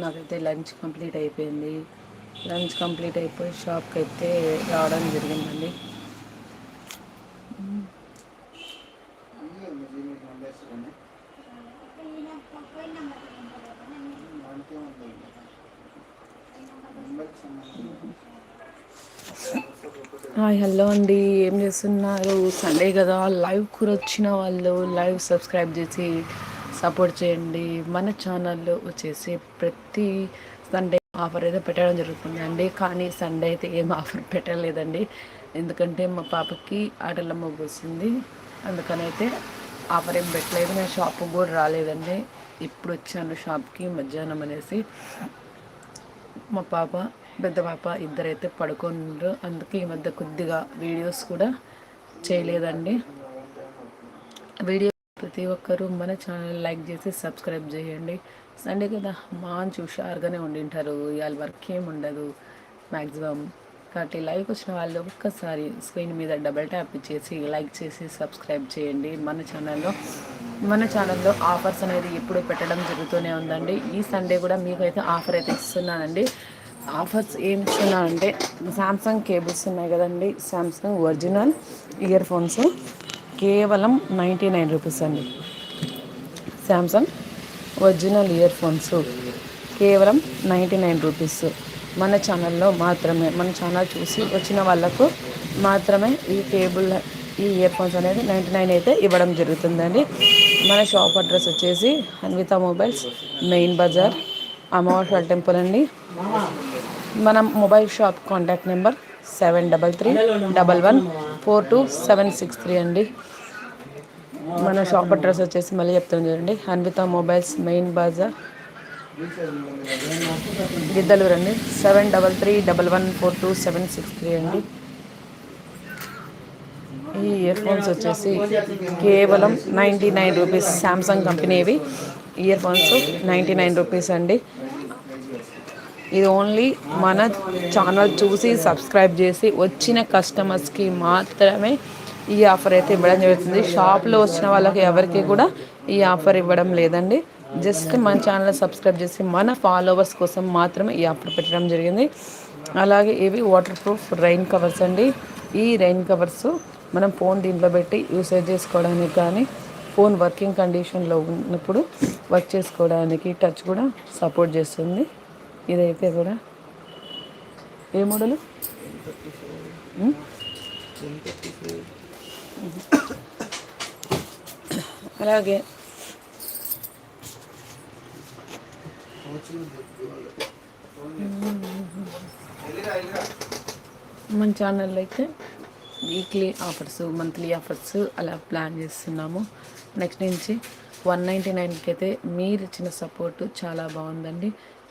నాకైతే lunch complete అయిపోయింది. Lunch complete అయిపోయి షాప్కి అయితే రావడం జరిగిందండి. హాయ్ హలో అండి. ఏం చేస్తున్నారు? సండే కదా. లైవ్ కూడా వచ్చిన వాళ్ళు లైవ్ సబ్స్క్రైబ్ చేసి సపోర్ట్ చేయండి. మన ఛానల్లో వచ్చేసి ప్రతి సండే ఆఫర్ అయితే పెట్టడం జరుగుతుంది అండి కానీ సండే అయితే ఏం ఆఫర్ పెట్టలేదండి. ఎందుకంటే మా పాపకి ఆటలమ్మ పోసింది అందుకని అయితే ఆఫర్ ఏం పెట్టలేదు. నేను షాప్కి కూడా రాలేదండి. ఇప్పుడు వచ్చాను షాప్కి మధ్యాహ్నం అనేసి. మా పాప పెద్ద పాప ఇద్దరైతే పడుకున్నారు. అందుకే ఈ మధ్య కొద్దిగా వీడియోస్ కూడా చేయలేదండి. వీడియో ప్రతి ఒక్కరూ మన ఛానల్ లైక్ చేసి సబ్స్క్రైబ్ చేయండి. సండే కదా మంచి హుషారుగానే ఉండింటారు. ఇవాళ వర్క్ ఏమి ఉండదు. మ్యాక్సిమం కాబట్టి లైక్ వచ్చిన వాళ్ళు ఒక్కసారి స్క్రీన్ మీద డబల్ ట్యాప్ ఇచ్చేసి లైక్ చేసి సబ్స్క్రైబ్ చేయండి. మన ఛానల్లో మన ఛానల్లో ఆఫర్స్ అనేది ఎప్పుడు పెట్టడం జరుగుతూనే ఉందండి. ఈ సండే కూడా మీకైతే ఆఫర్ అయితే ఇస్తున్నానండి. ఆఫర్స్ ఏమి ఇస్తున్నానంటే సామ్సంగ్ కేబుల్స్ ఉన్నాయి కదండి. సామ్సంగ్ ఒరిజినల్ ఇయర్ ఫోన్స్ కేవలం నైంటీ నైన్ రూపీస్ అండి. శాంసంగ్ ఒరిజినల్ ఇయర్ ఫోన్స్ కేవలం నైంటీ నైన్ రూపీస్. మన ఛానల్లో మాత్రమే మన ఛానల్ చూసి వచ్చిన వాళ్ళకు మాత్రమే ఈ కేబుల్ ఈ ఇయర్ ఫోన్స్ అనేది నైంటీ నైన్ అయితే ఇవ్వడం జరుగుతుందండి. మన షాప్ అడ్రస్ వచ్చేసి అన్విత మొబైల్స్ మెయిన్ బజార్ అమ్మవారి టెంపుల్ అండి. మనం mobile shop contact number seven double three double one four two seven six three అండి. మన షాప్ అడ్రస్ వచ్చేసి మళ్ళీ చెప్తాను చూడండి. అన్విత మొబైల్స్ మెయిన్ బజార్ గిద్దలూరు అండి. Seven double three double one four two seven six three అండి. ఈ ఇయర్ ఫోన్స్ వచ్చేసి కేవలం నైంటీ నైన్ రూపీస్. శాంసంగ్ కంపెనీవి. Earphones ninety nine rupees అండి. ఇది ఓన్లీ మన ఛానల్ చూసి సబ్స్క్రైబ్ చేసి వచ్చిన కస్టమర్స్కి మాత్రమే ఈ ఆఫర్ అయితే ఇవ్వడం జరుగుతుంది. షాప్లో వచ్చిన వాళ్ళకి ఎవరికి కూడా ఈ ఆఫర్ ఇవ్వడం లేదండి. జస్ట్ మన ఛానల్ సబ్స్క్రైబ్ చేసి మన ఫాలోవర్స్ కోసం మాత్రమే ఈ ఆఫర్ పెట్టడం జరిగింది. అలాగే ఇవి వాటర్ ప్రూఫ్ రైన్ కవర్స్ అండి. ఈ రైన్ కవర్స్ మనం ఫోన్ దీంట్లో పెట్టి యూసేజ్ చేసుకోవడానికి కానీ ఫోన్ వర్కింగ్ కండిషన్లో ఉన్నప్పుడు వర్క్ చేసుకోవడానికి టచ్ కూడా సపోర్ట్ చేస్తుంది. ఇదైతే కూడా? ఏ మోడలు? అలాగే. మన ఛానల్లో అయితే వీక్లీ ఆఫర్స్ మంత్లీ ఆఫర్స్ అలా ప్లాన్ చేస్తున్నాము. నెక్స్ట్ నుంచి వన్ నైంటీ నైన్కి అయితే మీరు ఇచ్చిన సపోర్టు చాలా బాగుందండి.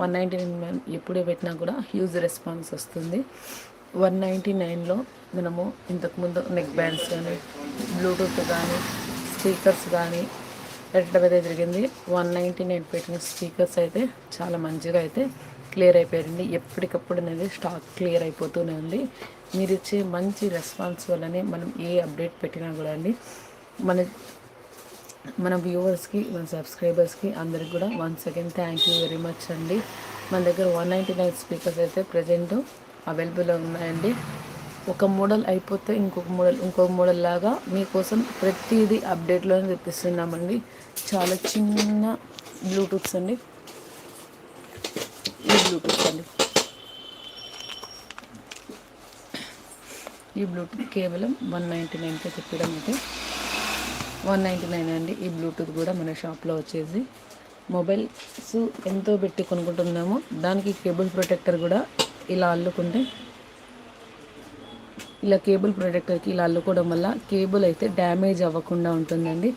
వన్ నైంటీ నైన్ ఎప్పుడే పెట్టినా కూడా హ్యూజ్ రెస్పాన్స్ వస్తుంది. వన్ నైంటీ నైన్లో మనము ఇంతకుముందు నెక్ బ్యాండ్స్ కానీ బ్లూటూత్ కానీ స్పీకర్స్ కానీ పెట్టడం అయితే జరిగింది వన్ నైంటీ నైన్ పెట్టిన స్పీకర్స్ అయితే చాలా మంచిగా అయితే క్లియర్ అయిపోయింది. ఎప్పటికప్పుడు అనేది స్టాక్ క్లియర్ అయిపోతూనే ఉంది. మీరు ఇచ్చే మంచి రెస్పాన్స్ వల్లనే మనం ఏ అప్డేట్ పెట్టినా కూడా అండి మన మన వ్యూవర్స్కి మన సబ్స్క్రైబర్స్కి అందరికి కూడా once again thank you very much అండి. మన దగ్గర వన్ నైంటీ నైన్ స్పీకర్స్ అయితే ప్రజెంట్ అవైలబుల్లో ఉన్నాయండి. ఒక మోడల్ అయిపోతే ఇంకొక మోడల్ ఇంకొక మోడల్ లాగా మీకోసం ప్రతిదీ అప్డేట్లోనే తెప్పిస్తున్నామండి. చాలా చిన్న బ్లూటూత్స్ అండి. ఈ బ్లూటూత్ అండి. ఈ బ్లూటూత్ కేవలం వన్ నైంటీ నైన్కే చెప్పడం అయితే వన్ నైంటీ నైన్ అండి. ఈ బ్లూటూత్ కూడా మన షాప్లో వచ్చేసి మొబైల్స్ ఎంతో పెట్టి కొనుక్కుంటున్నాము. దానికి కేబుల్ ప్రొటెక్టర్ కూడా ఇలా అల్లుకుంటే ఇలా కేబుల్ ప్రొటెక్టర్కి ఇలా అల్లుకోవడం వల్ల కేబుల్ అయితే డ్యామేజ్ అవ్వకుండా ఉంటుందండి.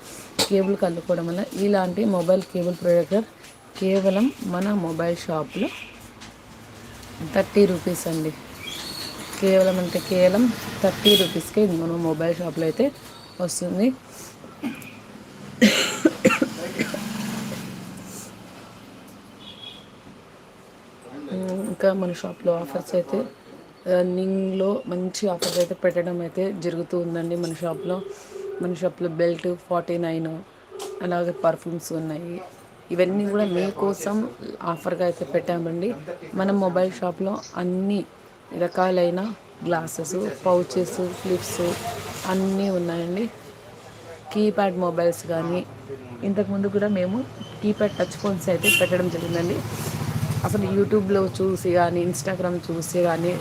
కేబుల్కి అల్లుకోవడం వల్ల ఇలాంటి మొబైల్ కేబుల్ ప్రొటెక్టర్ కేవలం మన మొబైల్ షాప్లో థర్టీ రూపీస్ అండి. కేవలం అంటే కేవలం థర్టీ రూపీస్కే మన మొబైల్ షాప్లో అయితే వస్తుంది. ఇంకా మన షాప్లో ఆఫర్స్ అయితే రన్నింగ్లో మంచి ఆఫర్స్ అయితే పెట్టడం అయితే జరుగుతూ ఉందండి మన షాప్లో. మన షాప్లో బెల్ట్ ఫార్టీ నైన్ అలాగే పర్ఫ్యూమ్స్ ఉన్నాయి. ఇవన్నీ కూడా మీకోసం ఆఫర్గా అయితే పెట్టామండి. మన మొబైల్ షాప్లో అన్ని రకాలైన గ్లాసెస్ పౌచెస్ ఫ్లిప్స్ అన్నీ ఉన్నాయండి. కీప్యాడ్ మొబైల్స్ కానీ ఇంతకుముందు కూడా మేము కీప్యాడ్ టచ్ ఫోన్స్ అయితే పెట్టడం జరిగిందండి. అసలు యూట్యూబ్లో చూసి కానీ ఇన్స్టాగ్రామ్ చూసి కానీ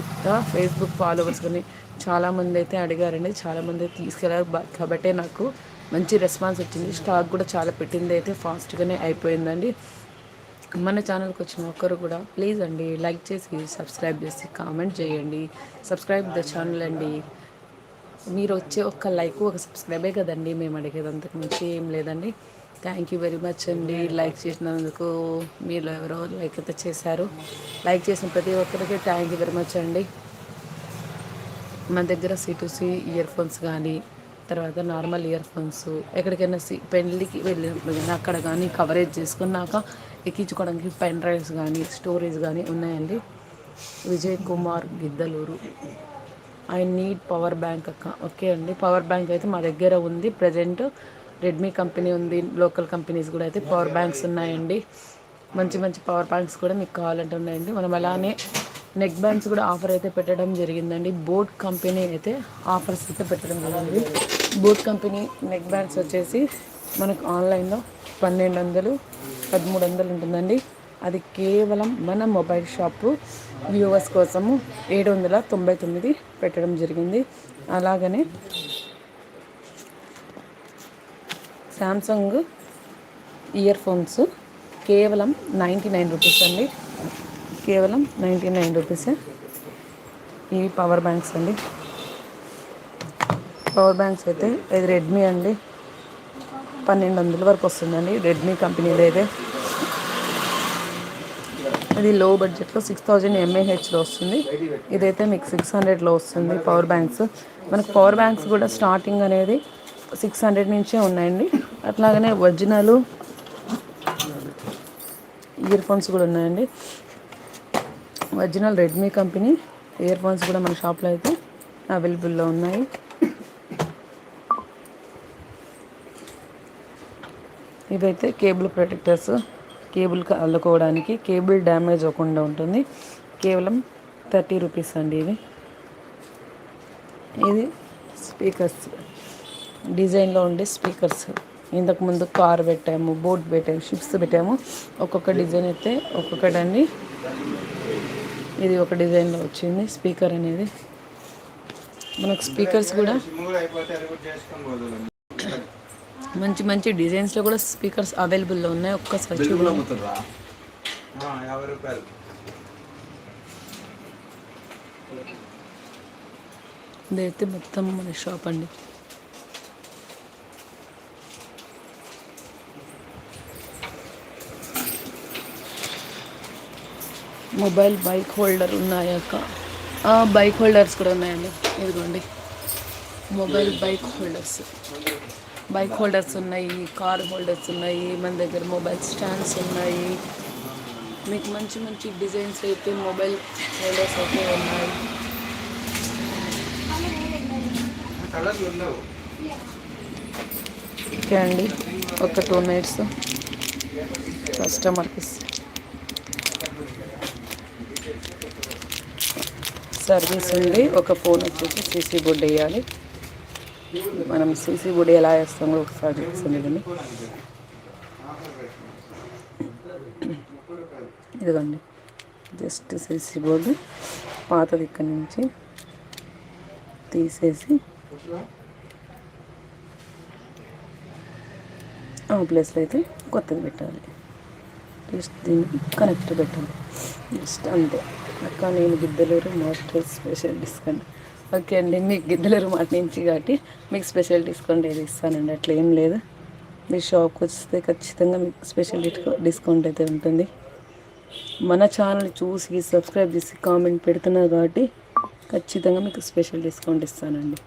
ఫేస్బుక్ ఫాలోవర్స్ కానీ చాలామంది అయితే అడిగారండి. చాలామంది అయితే తీసుకెళ్ళారు కాబట్టే నాకు మంచి రెస్పాన్స్ వచ్చింది. స్టాక్ కూడా చాలా పెట్టింది అయితే ఫాస్ట్గానే అయిపోయిందండి. మన ఛానల్కి వచ్చిన ఒక్కరు కూడా ప్లీజ్ అండి లైక్ చేసి సబ్స్క్రైబ్ చేసి కామెంట్ చేయండి. సబ్స్క్రైబ్ ద ఛానల్ అండి. మీరు వచ్చే ఒక్క లైక్ ఒక సబ్స్క్రైబే కదండి మేము అడిగేది అంతకు మించి ఏం లేదండి. థ్యాంక్ యూ వెరీ మచ్ అండి. లైక్ చేసినందుకు మీరు ఎవరో లైక్ అయితే చేశారు. లైక్ చేసిన ప్రతి ఒక్కరికి థ్యాంక్ యూ వెరీ మచ్ అండి. మన దగ్గర సి ఇయర్ ఫోన్స్ కానీ తర్వాత నార్మల్ ఇయర్ ఫోన్స్ ఎక్కడికైనా సి పెళ్ళికి వెళ్ళినప్పుడు కానీ అక్కడ కానీ కవరేజ్ చేసుకున్నాక ఎక్కించుకోవడానికి పెన్ డ్రైవ్స్ కానీ స్టోరేజ్ కానీ ఉన్నాయండి. Vijay Kumar Giddalur. I need power bank అక్క. ఓకే అండి. పవర్ బ్యాంక్ అయితే మా దగ్గర ఉంది. ప్రజెంట్ రెడ్మీ కంపెనీ ఉంది. లోకల్ కంపెనీస్ కూడా అయితే పవర్ బ్యాంక్స్ ఉన్నాయండి. మంచి మంచి పవర్ బ్యాంక్స్ కూడా మీకు కావాలంటే ఉన్నాయండి. మనం అలానే నెక్ బ్యాండ్స్ కూడా ఆఫర్ అయితే పెట్టడం జరిగిందండి. బోట్ కంపెనీ అయితే ఆఫర్స్ అయితే పెట్టడం జరిగింది. బోట్ కంపెనీ నెక్ బ్యాండ్స్ వచ్చేసి మనకు ఆన్లైన్లో పన్నెండు వందలు పదమూడు వందలు ఉంటుందండి. అది కేవలం మన మొబైల్ షాపు వ్యూవర్స్ కోసము ఏడు వందల తొంభై తొమ్మిది పెట్టడం జరిగింది. అలాగనే శాంసంగ్ ఇయర్ ఫోన్స్ కేవలం నైంటీ నైన్ రూపీస్ అండి. కేవలం నైంటీ నైన్ రూపీసే ఇవి పవర్ బ్యాంక్స్ అండి. పవర్ బ్యాంక్స్ అయితే ఇది రెడ్మీ అండి. పన్నెండు వందల వరకు వస్తుందండి. రెడ్మీ కంపెనీలో అయితే. ఇది లో బడ్జెట్లో సిక్స్ థౌజండ్ ఎంఏహెచ్లో వస్తుంది. ఇదైతే మీకు సిక్స్ హండ్రెడ్లో వస్తుంది పవర్ బ్యాంక్స్ మనకు పవర్ బ్యాంక్స్ కూడా స్టార్టింగ్ అనేది సిక్స్ హండ్రెడ్ నుంచే ఉన్నాయండి. అట్లాగనే ఒరిజినల్ ఇయర్ ఫోన్స్ కూడా ఉన్నాయండి. Original Redmi company earphones కూడా మన షాప్లో అయితే అవైలబుల్లో ఉన్నాయి. ఇవైతే కేబుల్ ప్రొటెక్టర్స్ కేబుల్ అల్లుకోవడానికి కేబుల్ డ్యామేజ్ అవ్వకుండా ఉంటుంది. కేవలం థర్టీ రూపీస్ అండి ఇది. ఇది స్పీకర్స్. డిజైన్లో ఉండే స్పీకర్స్. ఇంతకుముందు కార్ పెట్టాము బోట్ పెట్టాము షిప్స్ పెట్టాము. ఒక్కొక్క డిజైన్ అయితే ఒక్కొక్కటండి. ఇది ఒక డిజైన్లో వచ్చింది స్పీకర్ అనేది. మనకు స్పీకర్స్ కూడా మంచి మంచి డిజైన్స్లో కూడా స్పీకర్స్ అవైలబుల్లో ఉన్నాయి. ఒక్కసారి ఇదైతే మొత్తం మన షాప్ అండి. మొబైల్ బైక్ హోల్డర్ ఉన్నాయాక బైక్ హోల్డర్స్ కూడా ఉన్నాయండి. ఇదిగోండి. Mobile bike holders. Bike holders ఉన్నాయి కార్ హోల్డర్స్ ఉన్నాయి మన దగ్గర మొబైల్ స్టాండ్స్ ఉన్నాయి. మీకు మంచి మంచి డిజైన్స్ అయితే మొబైల్ హోల్డర్స్ అయితే ఉన్నాయి. ఓకే అండి ఒక టూ మినిట్స్. కస్టమర్కి సర్వీస్ ఉంది ఒక ఫోన్ వచ్చేసి సీసీ బోర్డు వేయాలి. మనం సీసీ బుడి ఎలా వేస్తామో ఒకసారి చూస్తుంది కానీ ఇదిగోండి. జస్ట్ సీసీ బోర్డు పాతది ఇక్కడి నుంచి తీసేసి ఆ ప్లేస్లో అయితే కొత్తది పెట్టాలి. జస్ట్ దీన్ని కనెక్ట్ పెట్టాలి. జస్ట్ అంతే. అక్క నేను Giddalur master special discount okay అండి మీకు గిద్దలేరు మాట నుంచి కాబట్టి మీకు స్పెషల్ డిస్కౌంట్ అయితే ఇస్తానండి అట్లా ఏం లేదు. మీ షాప్కి వస్తే ఖచ్చితంగా మీకు స్పెషల్ డిస్కౌంట్ అయితే ఉంటుంది. మన ఛానల్ చూసి సబ్స్క్రైబ్ చేసి కామెంట్ పెడుతున్నారు కాబట్టి ఖచ్చితంగా మీకు స్పెషల్ డిస్కౌంట్ ఇస్తానండి.